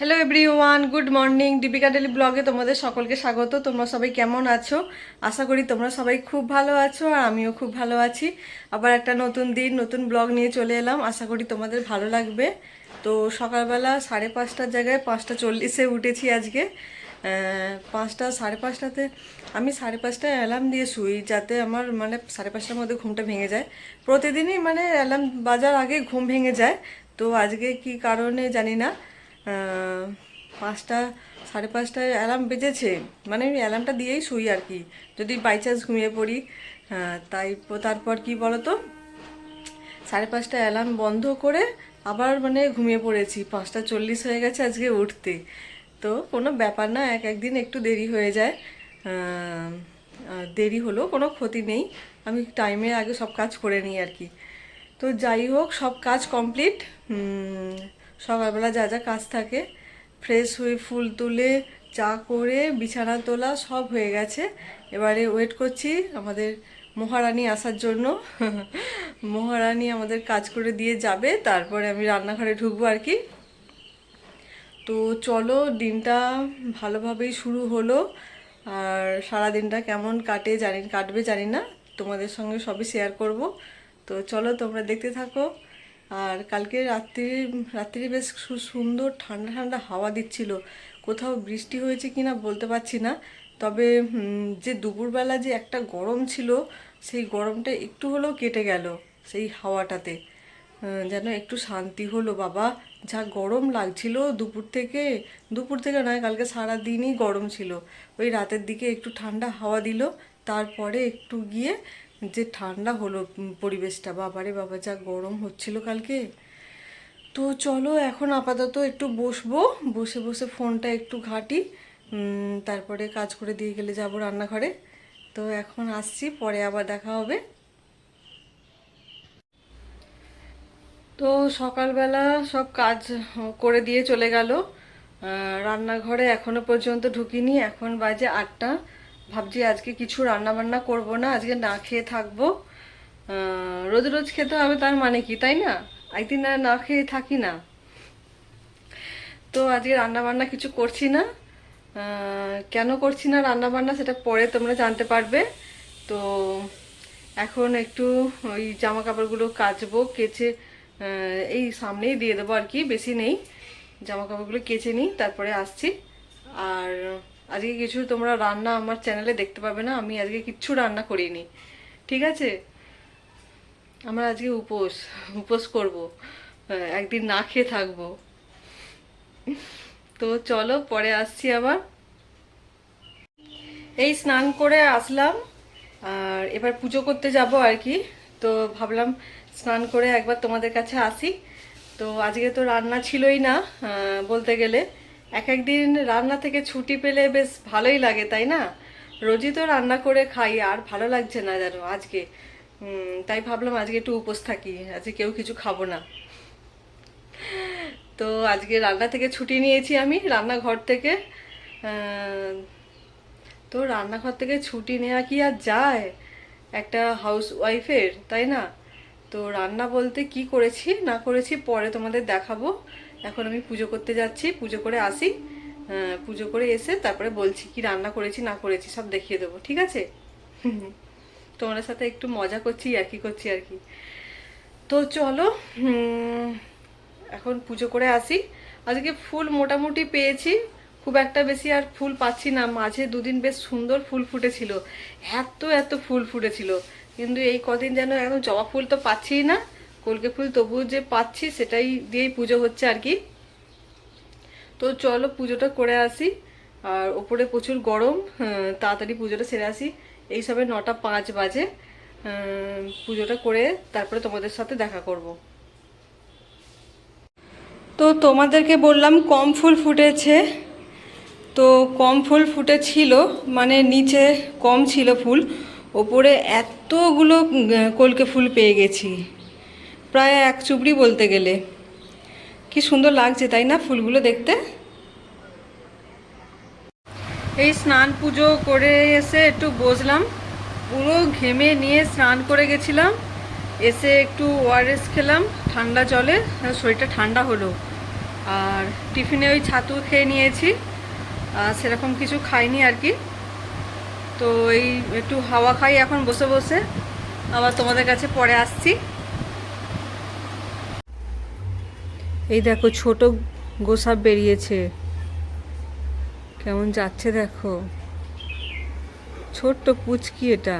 Hello everyone good morning Deepika daily ব্লগে তোমাদের সকলকে স্বাগত। তোমরা সবাই কেমন আছো? আশা করি তোমরা সবাই খুব ভালো আছো আর আমিও খুব ভালো আছি। আবার একটা নতুন দিন, নতুন ব্লগ নিয়ে চলে এলাম। আশা করি তোমাদের ভালো লাগবে। তো সকালবেলা সাড়ে পাঁচটার জায়গায় পাঁচটা চল্লিশে উঠেছি আজকে। পাঁচটা, সাড়ে পাঁচটাতে আমি সাড়ে পাঁচটায় অ্যালার্ম দিয়ে শুই যাতে আমার মানে সাড়ে পাঁচটার মধ্যে ঘুমটা ভেঙে যায়। প্রতিদিনই মানে অ্যালার্ম বাজার আগে ঘুম ভেঙে যায়। তো আজকে কি কারণে জানি না। পাঁচটা, সাড়ে পাঁচটায় অ্যালার্ম বেজেছে। মানে আমি অ্যালার্মটা দিয়েই শুই আর কি। যদি বাই চান্স ঘুমিয়ে পড়ি তাই তারপর কি বলতো? সাড়ে পাঁচটা অ্যালার্ম বন্ধ করে আবার মানে ঘুমিয়ে পড়েছি। পাঁচটা চল্লিশ হয়ে গেছে আজকে উঠতে। তো কোনো ব্যাপার না, এক একদিন একটু দেরি হয়ে যায়। দেরি হলেও কোনো ক্ষতি নেই। আমি টাইমের আগে সব কাজ করে নিই আর কি। তো যাই হোক, সব কাজ কমপ্লিট সকালবেলা যা যা কাজ থাকে ফ্রেশ হয়ে ফুল তুলে, চা করে, বিছানা তোলা সব হয়ে গেছে। এবারে ওয়েট করছি আমাদের মহারানী আসার জন্য। মহারানী আমাদের কাজ করে দিয়ে যাবে, তারপরে আমি রান্নাঘরে ঢুকবো আর কি। তো চলো, দিনটা ভালোভাবেই শুরু হলো। আর সারা দিনটা কেমন কাটে জানি, কাটবে জানি না, তোমাদের সঙ্গে সবই শেয়ার করব। তো চলো, তোমরা দেখতে থাকো। আর কালকে রাত্রি রাত্রি বেশ সুন্দর ঠান্ডা ঠান্ডা হাওয়া দিচ্ছিল। কোথাও বৃষ্টি হয়েছে কি না বলতে পারছি না। তবে যে দুপুরবেলা যে একটা গরম ছিল, সেই গরমটা একটু হলেও কেটে গেল সেই হাওয়াটাতে। যেন একটু শান্তি হলো, বাবা। যা গরম লাগছিল দুপুর থেকে দুপুর থেকে নয়, কালকে সারা দিনই গরম ছিল। ওই রাতের দিকে একটু ঠান্ডা হাওয়া দিল, তারপরে একটু গিয়ে যে ঠান্ডা হলো পরিবেশটা, বাবারে বাবা, যা গরম হচ্ছিল কালকে। তো চলো এখন আপাতত একটু বসবো, বসে বসে ফোনটা একটু ঘাঁটি তারপরে কাজ করে দিয়ে গেলে যাব রান্নাঘরে। তো এখন আসছি, পরে আবার দেখা হবে। তো সকালবেলা সব কাজ করে দিয়ে চলে গেল। রান্নাঘরে এখনও পর্যন্ত ঢুকিনি, এখন বাজে আটটা। ভাবছি আজকে কিছু রান্না বান্না করব না, আজকে না খেয়ে থাকব। রোজ রোজ খেতে হবে তার মানে কি, তাই না? একদিন আর না খেয়ে থাকি না। তো আজকে রান্না বান্না কিছু করছি না। কেন করছি না রান্না বান্না সেটা পরে তোমরা জানতে পারবে। তো এখন একটু ওই জামা কাপড়গুলো কাচবো, কেচে এই সামনেই দিয়ে দেবো আর কি, বেশি নেই। জামা কাপড়গুলো কেচে নিই, তারপরে আসছি। আর আজকে কিছু তোমরা রান্না আমার চ্যানেলে দেখতে পাবে না, আমি আজকে কিচ্ছু রান্না করিনি। ঠিক আছে? আমরা আজকে উপোস উপোস করব। একদিন না খেয়ে থাকব। তো চলো, পরে আসছি আবার। এই স্নান করে আসলাম, আর এবার পুজো করতে যাব আর কি। তো ভাবলাম স্নান করে একবার তোমাদের কাছে আসি। তো আজকে তো রান্না ছিলই না বলতে গেলে। এক একদিন রান্না থেকে ছুটি পেলে বেশ ভালোই লাগে, তাই না? রোজই তো রান্না করে খাই, আর ভালো লাগছে না জানো আজকে। তাই ভাবলাম আজকে একটু উপোস থাকি, আজকে কেউ কিছু খাব না। তো আজকে রান্না থেকে ছুটি নিয়েছি আমি, রান্নাঘর থেকে। তো রান্নাঘর থেকে ছুটি নেওয়া কি আর যায়? একটা হাউস ওয়াইফের তাই না? তো রান্না বলতে কি করেছি, না করেছি পরে তোমাদের দেখাবো। এখন আমি পুজো করতে যাচ্ছি, পুজো করে আসি। পুজো করে এসে তারপরে বলছি কি রান্না করেছি, না করেছি, সব দেখিয়ে দেবো, ঠিক আছে? তোমাদের সাথে একটু মজা করছি আর কি করছি আর কি। তো চলো এখন পুজো করে আসি। আজকে ফুল মোটামুটি পেয়েছি, খুব একটা বেশি আর ফুল পাচ্ছি না। মাঝে দুদিন বেশ সুন্দর ফুল ফুটেছিল, এত এত ফুল ফুটেছিল। কিন্তু এই কদিন যেন একদম জবা ফুল তো পাচ্ছিই না। কলকে ফুল তবুও যে পাচ্ছি সেটাই দিয়েই পুজো হচ্ছে আর কি। তো চলো পুজোটা করে আসি। আর ওপরে প্রচুর গরম হ্যাঁ, তাড়াতাড়ি পুজোটা সেরে আসি। এই সবে নটা পাঁচ বাজে পুজোটা করে তারপরে তোমাদের সাথে দেখা করব। তো তোমাদেরকে বললাম কম ফুল ফুটেছে। তো কম ফুল ফুটেছিল মানে নিচে কম ছিল ফুল। ওপরে এতগুলো কলকে ফুল পেয়ে গেছি। প্রায় এক চুবড়ি বলতে গেলে। কি সুন্দর লাগছে, তাই না ফুলগুলো দেখতে? এই স্নান পুজো করে এসে একটু বসলাম। পুরো ঘেমে নিয়ে স্নান করে গেছিলাম। এসে একটু ওআরএস খেলাম, ঠান্ডা জলে শরীরটা ঠান্ডা হলো। আর টিফিনে ওই ছাতু খেয়ে নিয়েছি, আর সেরকম কিছু খাইনি আর কি। তো এই একটু হাওয়া খাই এখন বসে বসে। আবার তোমাদের কাছে পরে আসছি। এই দেখো, ছোট গোসাপ বেরিয়েছে। কেমন যাচ্ছে দেখো। ছোট্ট পুচকি এটা।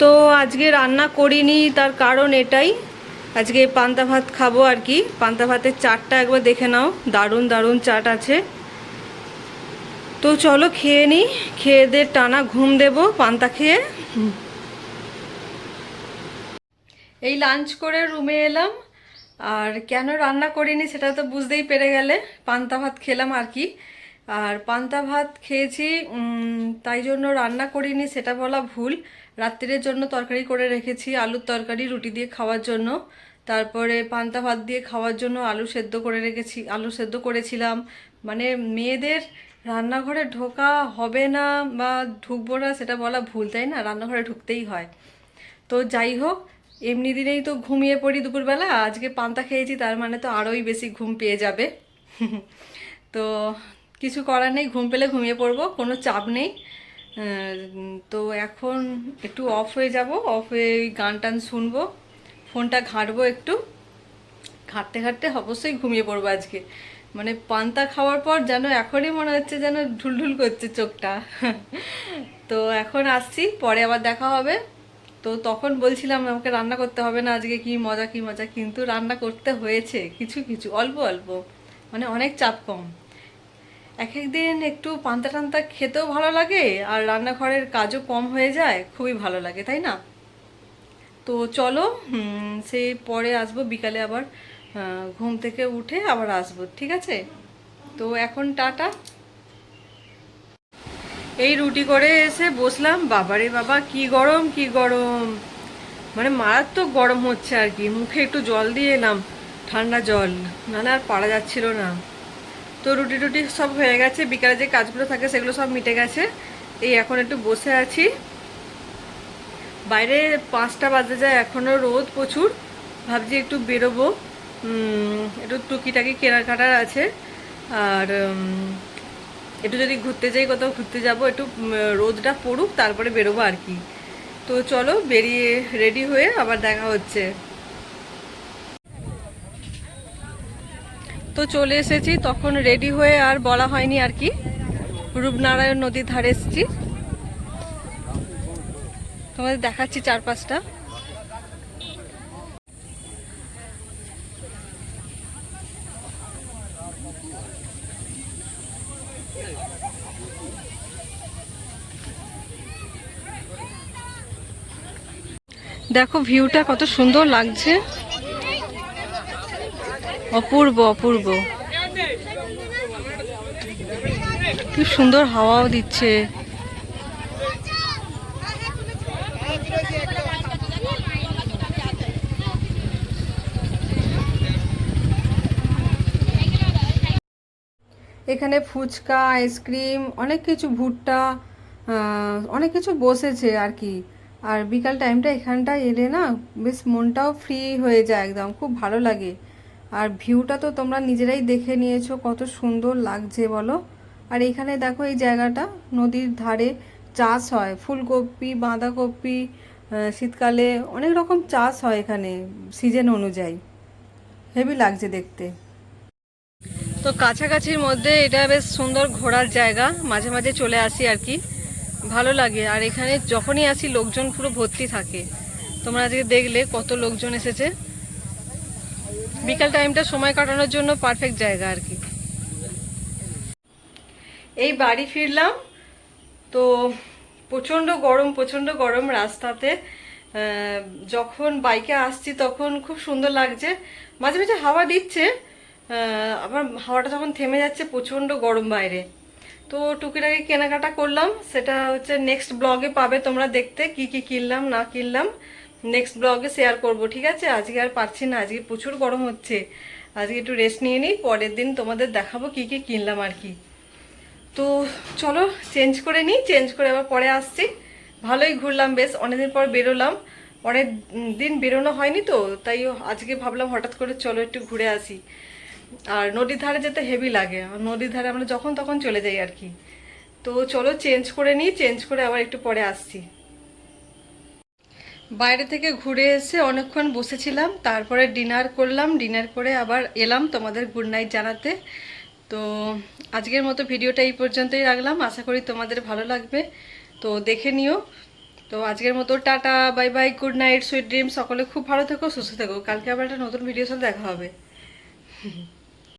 তো আজকে রান্না করিনি, তার কারণ এটাই। আজকে পান্তা ভাত খাব আর কি। পান্তা ভাতের চাটটা একবার দেখে নাও, দারুণ দারুণ চাট আছে। তো চলো খেয়ে নিই খেয়ে দে টানা ঘুম দেব, পান্তা খেয়ে। এই লাঞ্চ করে রুমে এলাম, আর কেন রান্না করিনি সেটা তো বুঝতেই পেরে গেলে। পান্তা ভাত খেলাম আর কি। আর পান্তা ভাত খেয়েছি তাই জন্য রান্না করিনি, সেটা বলা ভুল। রাত্রের জন্য তরকারি করে রেখেছি, আলুর তরকারি, রুটি দিয়ে খাওয়ার জন্য। তারপরে পান্তা ভাত দিয়ে খাওয়ার জন্য আলু সেদ্ধ করে রেখেছি, আলু সেদ্ধ করেছিলাম। মানে মেয়েদের রান্নাঘরে ঢোকা হবে না বা ঢুকবো না সেটা বলা ভুল, তাই না? রান্নাঘরে ঢুকতেই হয়। তো যাই হোক এমনি দিনেই তো ঘুমিয়ে পড়ি দুপুরবেলা, আজকে পান্তা খেয়েছি, তার মানে তো আরোই বেশি ঘুম পেয়ে যাবে। তো কিছু করার নেই, ঘুম পেলে ঘুমিয়ে পড়ব, কোনো চাপ নেই। তো এখন একটু অফ হয়ে যাব অফ হয়ে গান টান শুনব, ফোনটা ঘাঁটবো একটু। ঘাঁটতে ঘাঁটতে অবশ্যই ঘুমিয়ে পড়ব আজকে। মানে পান্তা খাওয়ার পর যেন এখনই মনে হচ্ছে যেন ঢুলঢুল করছে চোখটা। তো এখন আসছি, পরে আবার দেখা হবে। তো তখন বলছিলাম, আমাকে রান্না করতে হবে না, আজকে কি মজা কি মজা? কিন্তু রান্না করতে হয়েছে, কিছু কিছু, অল্প অল্প মানে অনেক চাপ কম। এক একদিন একটু পান্তা টান্তা খেতেও ভালো লাগে আর রান্নাঘরের কাজও কম হয়ে যায়, খুবই ভালো লাগে, তাই না? তো চলো সেই পরে আসব, বিকালে আবার ঘুম থেকে উঠে আবার আসব, ঠিক আছে? তো এখন টাটা। এই রুটি করে এসে বসলাম, বাবারে বাবা, কি গরম কি গরম। মানে মারাত্মক গরম হচ্ছে আর কি, মুখে একটু জল দিয়ে এলাম, ঠান্ডা জল, নাহলে আর পারা যাচ্ছিল না। তো রুটি টুটি সব হয়ে গেছে, বিকালে যে কাজগুলো থাকে সেগুলো সব মিটে গেছে, এই এখন একটু বসে আছি। বাইরে পাঁচটা বাজে যায় এখনও রোদ প্রচুর, ভাবছি একটু বেরোবো। একটু টুকিটাকি কেনাকাটার আছে, আর একটু যদি ঘুরতে যাই, কোথাও ঘুরতে যাব, একটু রোদটা পড়ুক, তারপরে বেরোবো আর কি। তো চলো, বেরিয়ে রেডি হয়ে আবার দেখা হচ্ছে। তো চলে এসেছি, তখন রেডি হয়ে আর বলা হয়নি আর কি। রূপনারায়ণ নদীর ধারে এসেছি। তোমাদের দেখাচ্ছি চারপাশটা। দেখো ভিউটা কত সুন্দর লাগছে। অপূর্ব অপূর্ব। কি সুন্দর হাওয়াও দিচ্ছে। এখানে ফুচকা, আইসক্রিম, অনেক কিছু ভুট্টা অনেক কিছু বসেছে আর কি। আর বিকাল টাইমটা এখানটায় এলে না, বেশ মনটাও ফ্রি হয়ে যায় একদম, খুব ভালো লাগে। আর ভিউটা তো তোমরা নিজেরাই দেখে নিয়েছো, কত সুন্দর লাগছে বলো। আর এখানে দেখো এই জায়গাটা, নদীর ধারে চাষ হয়, ফুলকপি, বাঁধাকপি শীতকালে অনেক রকম চাষ হয় এখানে সিজন অনুযায়ী। হেভি লাগছে দেখতে। তো কাছাকাছির মধ্যে এটা বেশ সুন্দর ঘোরার জায়গা, মাঝে মাঝে চলে আসি আর কি। ভালো লাগে। আর এখানে যখনই আসি, লোকজন পুরো ভর্তি থাকে। তোমরা আজকে দেখলে কত লোকজন এসেছে। বিকাল টাইমটা সময় কাটানোর জন্য পারফেক্ট জায়গা আর কি। এই বাড়ি ফিরলাম। তো প্রচণ্ড গরম প্রচণ্ড গরম রাস্তাতে। যখন বাইকে আসছি তখন খুব সুন্দর লাগছে। মাঝে মাঝে হাওয়া দিচ্ছে। আবার হাওয়াটা যখন থেমে যাচ্ছে, প্রচণ্ড গরম বাইরে। তো টুকিটাকি কেনাকাটা করলাম। সেটা হচ্ছে নেক্সট ব্লগে পাবে তোমরা দেখতে কি কি কিনলাম, না কিনলাম। নেক্সট ব্লগে শেয়ার করব, ঠিক আছে? আজকে আর পারছি না, আজকে প্রচুর গরম হচ্ছে। আজকে একটু রেস্ট নিয়ে নিই, পরের দিন তোমাদের দেখাবো কি কি কিনলাম আর কি। তো চলো চেঞ্জ করে নিই চেঞ্জ করে আবার পরে আসছি। ভালোই ঘুরলাম, বেশ অনেকদিন পর বেরোলাম। অনেক দিন বেরোনো হয়নি তো, তাই আজকে ভাবলাম হঠাৎ করে চলো একটু ঘুরে আসি। আর নদীর ধারে যেতে হেভি লাগে। নদীর ধারে আমরা যখন তখন চলে যাই আর কি। তো চলো চেঞ্জ করে নিই চেঞ্জ করে আবার একটু পরে আসছি। বাইরে থেকে ঘুরে এসে অনেকক্ষণ বসেছিলাম, তারপরে ডিনার করলাম ডিনার করে আবার এলাম তোমাদের গুড নাইট জানাতে। তো আজকের মতো ভিডিওটা এই পর্যন্তই রাখলাম, আশা করি তোমাদের ভালো লাগবে। তো দেখে নিও। তো আজকের মতো tata bye bye good night sweet dream সকলে খুব ভালো থেকো, সুস্থ থেকো। কালকে আবার একটা নতুন ভিডিওর সাথে দেখা হবে।